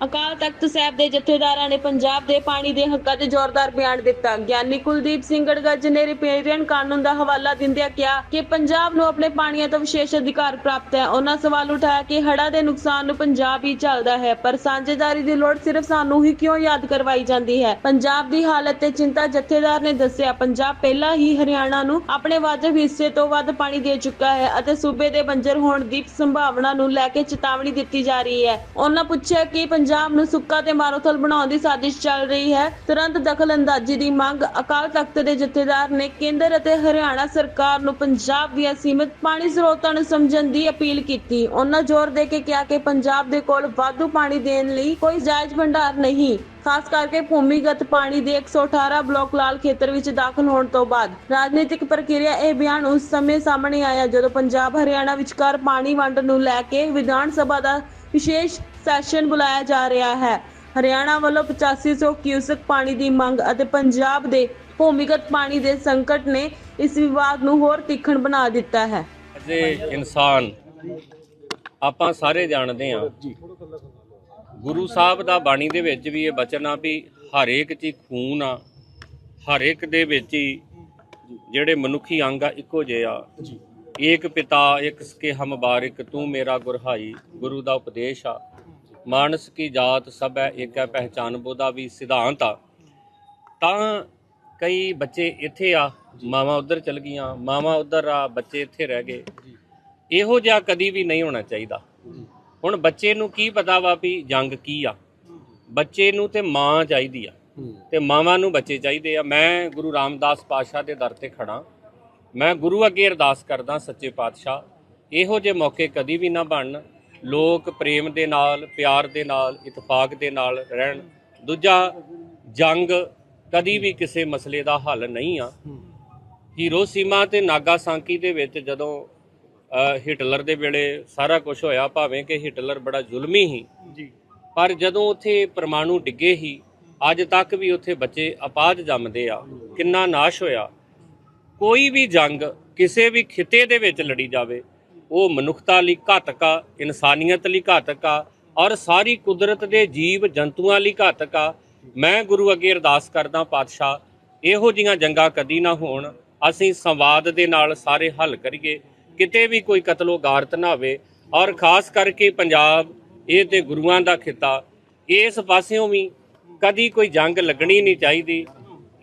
ਅਕਾਲ ਤਖਤ ਸਾਹਿਬ ਦੇ ਜਥੇਦਾਰਾਂ ਨੇ ਪੰਜਾਬ ਦੇ ਪਾਣੀ ਦੇ ਹੱਕਾਂ ਤੇ ਜ਼ੋਰਦਾਰ ਬਿਆਨ ਦਿੱਤਾ। ਗਿਆਨੀ ਕੁਲਦੀਪ ਸਿੰਘ ਗੜਗੱਜ ਨੇ ਰਿਪੇਰੀਅਨ ਕਾਨੂੰਨ ਦਾ ਹਵਾਲਾ ਦਿੰਦਿਆਂ ਕਿਹਾ ਕਿ ਪੰਜਾਬ ਨੂੰ ਆਪਣੇ ਪਾਣੀਆਂ ਤੋਂ ਵਿਸ਼ੇਸ਼ ਅਧਿਕਾਰ ਪ੍ਰਾਪਤ ਹੈ। ਉਹਨਾਂ ਸਵਾਲ ਉਠਾਇਆ ਕਿ ਹੜ੍ਹਾਂ ਦੇ ਨੁਕਸਾਨ ਨੂੰ ਪੰਜਾਬ ਹੀ ਝੱਲਦਾ ਹੈ, ਪਰ ਸਾਂਝੇਦਾਰੀ ਦੀ ਲੋੜ ਸਿਰਫ ਸਾਨੂੰ ਹੀ ਕਿਉਂ ਯਾਦ ਕਰਵਾਈ ਜਾਂਦੀ ਹੈ? ਪੰਜਾਬ ਦੀ ਹਾਲਤ ਤੇ ਚਿੰਤਾ ਜਥੇਦਾਰ ਨੇ ਦੱਸਿਆ, ਪੰਜਾਬ ਪਹਿਲਾਂ ਹੀ ਹਰਿਆਣਾ ਨੂੰ ਆਪਣੇ ਵਾਜਬ ਹਿੱਸੇ ਤੋਂ ਵੱਧ ਪਾਣੀ ਦੇ ਚੁੱਕਾ ਹੈ ਅਤੇ ਸੂਬੇ ਦੇ ਬੰਜਰ ਹੋਣ ਦੀ ਸੰਭਾਵਨਾ ਨੂੰ ਲੈ ਕੇ ਚੇਤਾਵਨੀ ਦਿੱਤੀ ਜਾ ਰਹੀ ਹੈ। ਉਹਨਾਂ ਪੁੱਛਿਆ ਕਿ ਪੰਜਾਬ ਨੂੰ ਸੁੱਕਾ ਤੇ ਮਾਰੂਥਲ ਬਣਾਉਣ ਦੀ ਸਾਜ਼ਿਸ਼ ਚੱਲ ਰਹੀ ਹੈ। ਤੁਰੰਤ ਦਖਲਅੰਦਾਜ਼ੀ ਦੀ ਮੰਗ ਅਕਾਲ ਤਖਤ ਦੇ ਜਥੇਦਾਰ ਨੇ ਕੇਂਦਰ ਅਤੇ ਹਰਿਆਣਾ ਸਰਕਾਰ ਨੂੰ ਪੰਜਾਬ ਦੀਆਂ ਸੀਮਿਤ ਪਾਣੀ ਸਰੋਤਾਂ ਨੂੰ ਸਮਝਣ ਦੀ ਅਪੀਲ ਕੀਤੀ। ਉਹਨਾਂ ਜ਼ੋਰ ਦੇ ਕੇ ਕਿਹਾ ਕਿ ਪੰਜਾਬ ਦੇ ਕੋਲ ਵਾਧੂ ਪਾਣੀ ਦੇਣ ਲਈ ਕੋਈ ਜਾਇਜ਼ ਭੰਡਾਰ ਨਹੀਂ, ਖਾਸ ਕਰਕੇ ਭੂਮੀਗਤ ਪਾਣੀ ਦੇ 118 ਬਲਾਕ ਲਾਲ ਖੇਤਰ ਵਿੱਚ ਦਾਖਲ ਹੋਣ ਤੋਂ ਬਾਅਦ। ਰਾਜਨੀਤਿਕ ਪ੍ਰਕਿਰਿਆ ਇਹ ਬਿਆਨ ਉਸ ਸਮੇਂ ਸਾਹਮਣੇ ਆਇਆ ਜਦੋਂ ਪੰਜਾਬ ਹਰਿਆਣਾ ਵਿਚਕਾਰ ਪਾਣੀ ਵੰਡ ਨੂੰ ਲੈ ਕੇ ਵਿਧਾਨ ਸਭਾ ਦਾ ਵਿਸ਼ੇਸ਼ ਸੈਸ਼ਨ ਬੁਲਾਇਆ ਜਾ ਰਿਹਾ ਹੈ। ਹਰਿਆਣਾ ਵੱਲੋਂ 8500 ਕਿਊਸਕ ਪਾਣੀ ਦੀ ਮੰਗ ਅਤੇ ਪੰਜਾਬ ਦੇ ਭੂਮੀਗਤ ਪਾਣੀ ਦੇ ਸੰਕਟ ਨੇ ਇਸ ਵਿਵਾਦ ਨੂੰ ਹੋਰ ਤਿੱਖਣ ਬਣਾ ਦਿੱਤਾ ਹੈ। ਦੇ ਇਨਸਾਨ ਆਪਾਂ ਸਾਰੇ ਜਾਣਦੇ ਹਾਂ ਗੁਰੂ ਸਾਹਿਬ ਦਾ ਬਾਣੀ ਦੇ ਵਿੱਚ ਵੀ ਇਹ ਬਚਨ ਆ ਵੀ ਹਰ ਇੱਕ 'ਚ ਹੀ ਖੂਨ ਆ ਹਰ ਇੱਕ ਦੇ ਵਿੱਚ ਹੀ ਜਿਹੜੇ ਮਨੁੱਖੀ ਅੰਗ ਆ ਇੱਕੋ ਜਿਹੇ ਆ। ਏਕ ਪਿਤਾ ਇੱਕ ਸਕੇ ਹਮ ਬਾਰਿਕ ਤੂੰ ਮੇਰਾ ਗੁਰਹਾਈ ਗੁਰੂ ਦਾ ਉਪਦੇਸ਼ ਆ। ਮਾਨਸ ਕੀ ਜਾਤ ਸਭ ਹੈ ਇੱਕ ਹੈ ਪਹਿਚਾਨ ਬੋਦਾ ਵੀ ਸਿਧਾਂਤ ਆ। ਤਾਂ ਕਈ ਬੱਚੇ ਇੱਥੇ ਆ, ਮਾਵਾਂ ਉਧਰ ਚਲ ਗਈਆਂ, ਮਾਵਾਂ ਉਧਰ ਆ, ਬੱਚੇ ਇੱਥੇ ਰਹਿ ਗਏ। ਇਹੋ ਜਿਹਾ ਕਦੀ ਵੀ ਨਹੀਂ ਹੋਣਾ ਚਾਹੀਦਾ। ਹੁਣ ਬੱਚੇ ਨੂੰ ਕੀ ਪਤਾ ਵਾ ਵੀ ਜੰਗ ਕੀ ਆ? ਬੱਚੇ ਨੂੰ ਤੇ ਮਾਂ ਚਾਹੀਦੀ ਆ। ਤੇ ਮਾਵਾਂ ਨੂੰ ਬੱਚੇ ਚਾਹੀਦੇ ਆ। ਮੈਂ ਗੁਰੂ ਰਾਮਦਾਸ ਪਾਤਸ਼ਾਹ ਦੇ ਦਰ ਤੇ ਖੜਾ ਮੈਂ ਗੁਰੂ ਅੱਗੇ ਅਰਦਾਸ ਕਰਦਾ ਸੱਚੇ ਪਾਤਸ਼ਾਹ, ਇਹੋ ਜਿਹੇ ਮੌਕੇ ਕਦੀ ਵੀ ਨਾ ਬਣਨ। ਲੋਕ ਪ੍ਰੇਮ ਦੇ ਨਾਲ ਪਿਆਰ ਦੇ ਨਾਲ ਇਤਫਾਕ ਦੇ ਨਾਲ ਰਹਿਣ। ਦੂਜਾ ਜੰਗ ਕਦੀ ਵੀ ਕਿਸੇ ਮਸਲੇ ਦਾ ਹੱਲ ਨਹੀਂ ਆ। ਹੀਰੋਸੀਮਾ ਤੇ ਨਾਗਾਸਾਕੀ ਦੇ ਵਿੱਚ ਜਦੋਂ ਹਿਟਲਰ ਦੇ ਵੇਲੇ ਸਾਰਾ ਕੁਝ ਹੋਇਆ ਭਾਵੇਂ ਕਿ ਹਿਟਲਰ ਬੜਾ ਜ਼ੁਲਮੀ ਸੀ ਜੀ। ਪਰ ਜਦੋਂ ਉੱਥੇ ਪਰਮਾਣੂ ਡਿੱਗੇ ਹੀ ਅੱਜ ਤੱਕ ਵੀ ਉੱਥੇ ਬੱਚੇ ਅਪਾਜ ਜੰਮਦੇ ਆ ਕਿੰਨਾ ਨਾਸ਼ ਹੋਇਆ। ਕੋਈ ਵੀ ਜੰਗ ਕਿਸੇ ਵੀ ਖਿੱਤੇ ਦੇ ਵਿੱਚ ਲੜੀ ਜਾਵੇ ਉਹ ਮਨੁੱਖਤਾ ਲਈ ਘਾਤਕ ਆ, ਇਨਸਾਨੀਅਤ ਲਈ ਘਾਤਕ ਆ, ਔਰ ਸਾਰੀ ਕੁਦਰਤ ਦੇ ਜੀਵ ਜੰਤੂਆਂ ਲਈ ਘਾਤਕ ਆ। ਮੈਂ ਗੁਰੂ ਅੱਗੇ ਅਰਦਾਸ ਕਰਦਾ ਪਾਤਸ਼ਾਹ, ਇਹੋ ਜੀਆਂ ਜੰਗਾਂ ਕਦੀ ਨਾ ਹੋਣ। ਅਸੀਂ ਸੰਵਾਦ ਦੇ ਨਾਲ ਸਾਰੇ ਹੱਲ ਕਰੀਏ। ਕਿਤੇ ਵੀ ਕੋਈ ਕਤਲੋ ਗਾਰਤ ਨਾ ਹੋਵੇ। ਔਰ ਖਾਸ ਕਰਕੇ ਪੰਜਾਬ, ਇਹ ਤੇ ਗੁਰੂਆਂ ਦਾ ਖਿੱਤਾ। ਇਸ ਪਾਸਿਓਂ ਵੀ ਕਦੀ ਕੋਈ ਜੰਗ ਲੱਗਣੀ ਨਹੀਂ ਚਾਹੀਦੀ।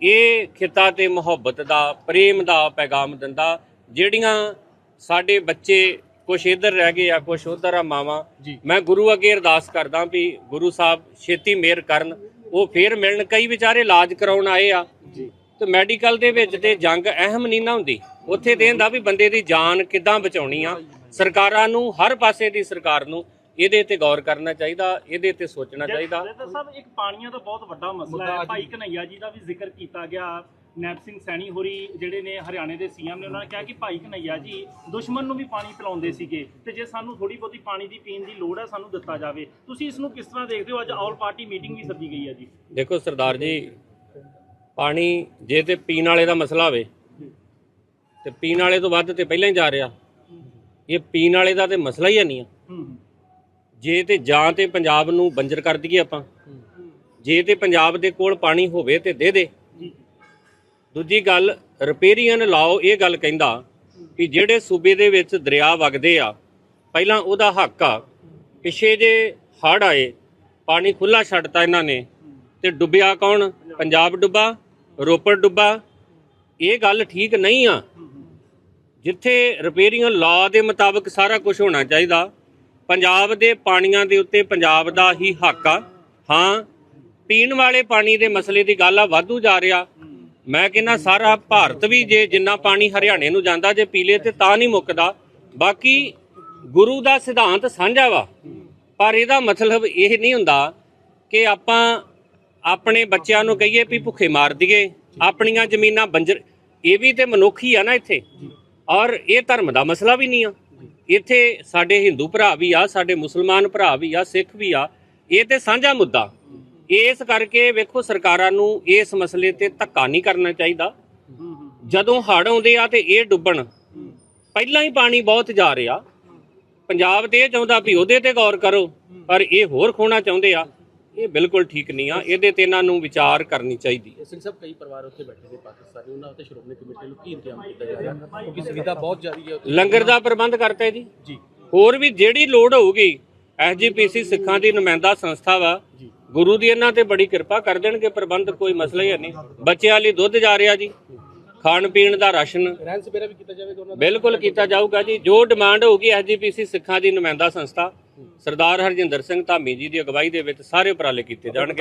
ਇਹ ਖਿੱਤਾ ਤੇ ਮੁਹੱਬਤ ਦਾ, ਪ੍ਰੇਮ ਦਾ ਪੈਗਾਮ ਦਿੰਦਾ, ਜਿਹੜੀਆਂ ਸਾਡੇ ਬੱਚੇ ਕੁਛ ਇੱਧਰ ਰਹਿ ਗਏ ਆ ਕੁਛ ਉਧਰ ਆ ਮਾਵਾਂ। ਮੈਂ ਗੁਰੂ ਅੱਗੇ ਅਰਦਾਸ ਕਰਦਾ ਵੀ ਗੁਰੂ ਸਾਹਿਬ ਛੇਤੀ ਮਿਹਰ ਕਰਨ। ਉਹ ਫੇਰ ਮਿਲਣ ਕਈ ਵਿਚਾਰੇ ਇਲਾਜ ਕਰਾਉਣ ਆਏ ਆ। ਜੀ। ਤੇ ਮੈਡੀਕਲ ਦੇ ਵਿੱਚ ਤੇ ਜੰਗ ਅਹਿਮ ਨਹੀਂ ਨਾ ਹੁੰਦੀ। ਉੱਥੇ ਤੇ ਹੁੰਦਾ ਵੀ ਬੰਦੇ ਦੀ ਜਾਨ ਕਿੱਦਾਂ ਬਚਾਉਣੀ ਆ। ਸਰਕਾਰਾਂ ਨੂੰ ਹਰ ਪਾਸੇ ਦੀ ਸਰਕਾਰ ਨੂੰ ਇਹਦੇ ਤੇ ਗੌਰ ਕਰਨਾ ਚਾਹੀਦਾ ਇਹਦੇ ਤੇ ਸੋਚਣਾ ਚਾਹੀਦਾ। ਸਾਹਿਬ ਇੱਕ ਪਾਣੀਆਂ ਦਾ ਬਹੁਤ ਵੱਡਾ ਮਸਲਾ ਹੈ। ਭਾਈ ਕਨਈਆ ਜੀ ਦਾ ਵੀ ਜ਼ਿਕਰ ਕੀਤਾ ਗਿਆ। ਨੈਪ ਸਿੰਘ ਸੈਣੀ ਹੋਰੀ ਜਿਹੜੇ ਨੇ ਹਰਿਆਣੇ ਦੇ ਸੀਐਮ ਨੇ ਉਹਨਾਂ ਨੇ ਕਿਹਾ ਕਿ ਭਾਈ ਕਨਈਆ ਜੀ ਦੁਸ਼ਮਣ ਨੂੰ ਵੀ ਪਾਣੀ ਪਿਲਾਉਂਦੇ ਸੀਗੇ ਤੇ ਜੇ ਸਾਨੂੰ ਥੋੜੀ ਬਹੁਤੀ ਪਾਣੀ ਦੀ ਪੀਣ ਦੀ ਲੋੜ ਹੈ ਸਾਨੂੰ ਦਿੱਤਾ ਜਾਵੇ। ਤੁਸੀਂ ਇਸ ਨੂੰ ਕਿਸ ਤਰ੍ਹਾਂ ਦੇਖਦੇ ਹੋ? ਅੱਜ ਆਲ ਪਾਰਟੀ ਮੀਟਿੰਗ ਵੀ ਸੱਦੀ ਗਈ ਹੈ ਜੀ। ਦੇਖੋ ਸਰਦਾਰ ਜੀ ਪਾਣੀ ਜੇ ਤੇ ਪੀਣ ਵਾਲੇ ਦਾ ਮਸਲਾ ਹੋਵੇ ਤੇ ਪੀਣ ਵਾਲੇ ਤੋਂ ਵੱਧ ਤੇ ਪਹਿਲਾਂ ਹੀ ਜਾ ਰਿਹਾ। ਇਹ ਪੀਣ ਵਾਲੇ ਦਾ ਤੇ ਮਸਲਾ ਹੀ ਨਹੀਂ ਆ। ਜੇ ਤੇ ਜਾਂ ਤੇ ਪੰਜਾਬ ਨੂੰ ਬੰਜਰ ਕਰ ਦਈਏ ਆਪਾਂ। ਜੇ ਤੇ ਪੰਜਾਬ ਦੇ ਕੋਲ ਪਾਣੀ ਹੋਵੇ ਤੇ ਦੇ ਦੇ। ਦੂਜੀ ਗੱਲ, ਰਿਪੇਰੀਅਨ ਲਾਓ, ਇਹ ਗੱਲ ਕਹਿੰਦਾ ਕਿ ਜਿਹੜੇ ਸੂਬੇ ਦੇ ਵਿੱਚ ਦਰਿਆ ਵਗਦੇ ਆ, ਪਹਿਲਾਂ ਉਹਦਾ ਹੱਕ ਆ। ਪਿਛੇ ਜੇ ਹੜ ਆਏ, ਪਾਣੀ ਖੁੱਲਾ ਛੱਡਤਾ ਇਹਨਾਂ ਨੇ, ਤੇ ਡੁੱਬਿਆ ਕੌਣ? ਪੰਜਾਬ ਡੁੱਬਾ, ਰੋਪੜ ਡੁੱਬਾ। ਇਹ ਗੱਲ ਠੀਕ ਨਹੀਂ ਆ। ਜਿੱਥੇ ਰਿਪੇਰੀਅਨ ਲਾਅ ਦੇ ਮੁਤਾਬਕ ਸਾਰਾ ਕੁਝ ਹੋਣਾ ਚਾਹੀਦਾ, ਪੰਜਾਬ ਦੇ ਪਾਣੀਆਂ ਦੇ ਉੱਤੇ ਪੰਜਾਬ ਦਾ ਹੀ ਹੱਕ ਆ। ਹਾਂ, ਪੀਣ ਵਾਲੇ ਪਾਣੀ ਦੇ ਮਸਲੇ ਦੀ ਗੱਲ ਆ, ਵਾਧੂ ਜਾ ਰਿਹਾ। ਮੈਂ ਕਹਿੰਦਾ ਸਾਰਾ ਭਾਰਤ ਵੀ ਜੇ ਜਿੰਨਾ ਪਾਣੀ ਹਰਿਆਣੇ ਨੂੰ ਜਾਂਦਾ ਜੇ ਪੀਲੇ ਤੇ ਤਾਂ ਨਹੀਂ ਮੁੱਕਦਾ, ਬਾਕੀ ਗੁਰੂ ਦਾ ਸਿਧਾਂਤ ਸਾਂਝਾ ਵਾ। ਪਰ ਇਹਦਾ ਮਤਲਬ ਇਹ ਨਹੀਂ ਹੁੰਦਾ ਕਿ ਆਪਾਂ ਆਪਣੇ ਬੱਚਿਆਂ ਨੂੰ ਕਹੀਏ ਵੀ ਭੁੱਖੇ ਮਾਰ ਦਈਏ, ਆਪਣੀਆਂ ਜ਼ਮੀਨਾਂ ਬੰਜਰ, ਇਹ ਵੀ ਤੇ ਮਨੁੱਖੀ ਆ ਨਾ ਇੱਥੇ। ਔਰ ਇਹ ਧਰਮ ਦਾ ਮਸਲਾ ਵੀ ਨਹੀਂ ਆ। ਇੱਥੇ ਸਾਡੇ ਹਿੰਦੂ ਭਰਾ ਵੀ ਆ, ਸਾਡੇ ਮੁਸਲਮਾਨ ਭਰਾ ਵੀ ਆ, ਸਿੱਖ ਵੀ ਆ। ਇਹ ਤੇ ਸਾਂਝਾ ਮੁੱਦਾ। ਇਸ ਕਰਕੇ ਵੇਖੋ ਸਰਕਾਰਾਂ ਨੂੰ ਇਸ ਮਸਲੇ ਤੇ ਧੱਕਾ ਨਹੀਂ ਕਰਨਾ ਚਾਹੀਦਾ। ਜਦੋਂ ਹੜ੍ਹ ਆਉਂਦੇ ਆ ਤੇ ਇਹ ਡੁੱਬਣ ਪਹਿਲਾਂ ਹੀ ਪਾਣੀ ਬਹੁਤ ਜਾ ਰਿਹਾ। ਪੰਜਾਬ ਤੇ ਇਹ ਚਾਹੁੰਦਾ ਵੀ ਉਹਦੇ ਤੇ ਗੌਰ ਕਰੋ ਪਰ ਇਹ ਹੋਰ ਖੋਣਾ ਚਾਹੁੰਦੇ ਆ। ਇਹ ਬਿਲਕੁਲ ਠੀਕ ਨਹੀਂ ਆ ਇਹਦੇ ਤੇ ਇਹਨਾਂ ਨੂੰ ਵਿਚਾਰ ਕਰਨੀ ਚਾਹੀਦੀ ਹੈ ਸਿੰਘ ਸਾਹਿਬ ਕਈ ਪਰਿਵਾਰ ਉੱਥੇ ਬੈਠੇ ਨੇ ਪਾਕਿਸਤਾਨੀ ਉਹਨਾਂ ਉੱਤੇ ਸ਼੍ਰੋਮਣੀ ਕਮੇਟੀ ਨੂੰ ਕੀ ਇੰਤਜ਼ਾਮ ਕੀਤਾ ਜਾ ਰਿਹਾ? ਕਿਉਂਕਿ ਸੁਵਿਧਾ ਬਹੁਤ ਜ਼ਿਆਦੀ ਹੈ ਉੱਥੇ। ਲੰਗਰ ਦਾ ਪ੍ਰਬੰਧ ਕਰਤਾ ਜੀ। ਜੀ। ਹੋਰ ਵੀ ਜਿਹੜੀ ਲੋੜ ਹੋਊਗੀ ਐਸਜੀਪੀਸੀ ਸਿੱਖਾਂ ਦੀ ਨੁਮਾਇੰਦਾ ਸੰਸਥਾ ਵਾ ਜੀ। ਗੁਰੂ ਦੀ ਇਹਨਾਂ ਤੇ ਬੜੀ ਕਿਰਪਾ ਕਰ ਦੇਣਗੇ ਪ੍ਰਬੰਧ ਕੋਈ ਮਸਲਾ ਹੀ ਨਹੀਂ। ਬੱਚਿਆਂ ਲਈ ਦੁੱਧ ਜਾ ਰਿਹਾ ਜੀ ਖਾਣ ਪੀਣ ਦਾ ਰਾਸ਼ਨ। ਰਹਿਣ ਸਪੇਰਾ ਵੀ ਕੀਤਾ ਜਾਵੇਗਾ ਉਹਨਾਂ ਦਾ? ਬਿਲਕੁਲ ਕੀਤਾ ਜਾਊਗਾ ਜੀ। ਜੋ ਡਿਮਾਂਡ ਹੋਊਗੀ ਐਸਜੀਪੀਸੀ ਸਿੱਖਾਂ ਦੀ ਨੁਮਾਇੰਦਾ ਸੰਸਥਾ ਸਰਦਾਰ ਹਰਜਿੰਦਰ ਸਿੰਘ ਧਾਮੀ ਜੀ ਦੀ ਅਗਵਾਈ ਦੇ ਵਿੱਚ ਸਾਰੇ ਉਪਰਾਲੇ ਕੀਤੇ ਜਾਣਗੇ।